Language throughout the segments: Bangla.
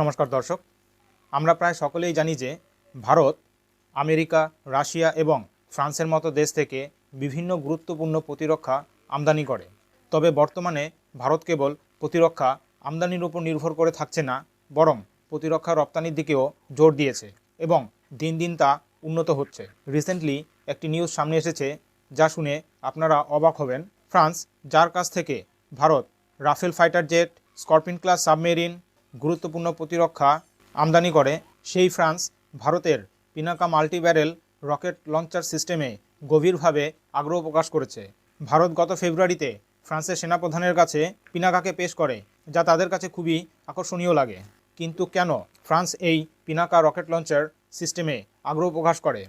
নমস্কার দর্শক। আমরা প্রায় সকলেই জানি যে ভারত, আমেরিকা, রাশিয়া এবং ফ্রান্সের মতো দেশ থেকে বিভিন্ন গুরুত্বপূর্ণ প্রতিরক্ষা আমদানি করে। তবে বর্তমানে ভারত কেবল প্রতিরক্ষা আমদানির উপর নির্ভর করে থাকছে না, বরং প্রতিরক্ষা রপ্তানির দিকেও জোর দিয়েছে এবং দিন দিন তা উন্নত হচ্ছে। রিসেন্টলি একটি নিউজ সামনে এসেছে যা শুনে আপনারা অবাক হবেন। ফ্রান্স, যার কাছ থেকে Bharat Rafale fighter jet, Scorpene class submarine গুরুত্বপূর্ণ প্রতিরক্ষা আমদানি করে। সেই ফ্রান্স, ভারতের পিনাকা মাল্টিব্যারেল রকেট লঞ্চার সিস্টেমে গভীরভাবে আগ্রহ প্রকাশ করেছে। ভারত গত ফেব্রুয়ারিতে ফ্রান্সের সেনাপ্রধানের কাছে পিনাকাকে পেশ করে, যা তাদের কাছে খুবই আকর্ষণীয় লাগে। কিন্তু কেন ফ্রান্স এই পিনাকা রকেট লঞ্চার সিস্টেমে আগ্রহ প্রকাশ করে?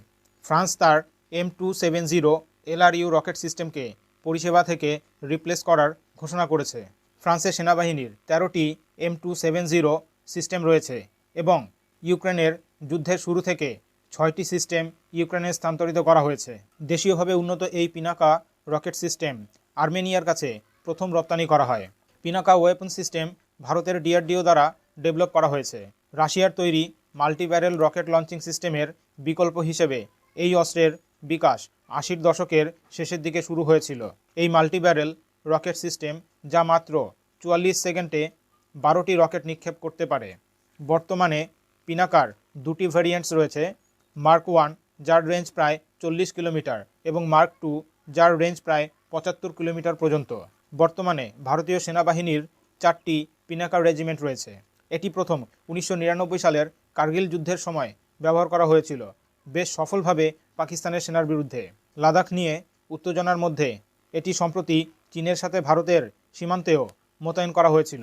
ফ্রান্স তার M two seven zero LRU rocket সিস্টেমকে পরিষেবা থেকে রিপ্লেস করার ঘোষণা করেছে। ফ্রান্সের সেনাবাহিনীর তেরোটি M two seven zero system রয়েছে এবং ইউক্রেনের যুদ্ধের শুরু থেকে ছয়টি সিস্টেম ইউক্রেনে স্থানান্তরিত করা হয়েছে। দেশীয়ভাবে উন্নত এই পিনাকা রকেট সিস্টেম আর্মেনিয়ার কাছে প্রথম রপ্তানি করা হয়। পিনাকা ওয়েপন সিস্টেম ভারতের ডিআরডিও দ্বারা ডেভেলপ করা হয়েছে। রাশিয়ার তৈরি মাল্টিব্যারেল রকেট লঞ্চিং সিস্টেমের বিকল্প হিসেবে এই অস্ত্রের বিকাশ আশির দশকের শেষের দিকে শুরু হয়েছিল। এই মাল্টিব্যারেল রকেট সিস্টেম যা মাত্র চুয়াল্লিশ সেকেন্ডে বারোটি রকেট নিক্ষেপ করতে পারে। বর্তমানে পিনাকার দুটি ভ্যারিয়েন্টস রয়েছে। মার্ক ওয়ান যার রেঞ্জ প্রায় চল্লিশ কিলোমিটার এবং মার্ক টু যার রেঞ্জ প্রায় পঁচাত্তর কিলোমিটার পর্যন্ত। বর্তমানে ভারতীয় সেনাবাহিনীর চারটি পিনাকার রেজিমেন্ট রয়েছে। এটি প্রথম উনিশশো নিরানব্বই সালের কার্গিল যুদ্ধের সময় ব্যবহার করা হয়েছিল। বেশ সফলভাবে পাকিস্তানের সেনার বিরুদ্ধে। লাদাখ নিয়ে উত্তেজনার মধ্যে, এটি সম্প্রতি চীনের সাথে ভারতের সীমান্তেও মোতায়েন করা হয়েছিল।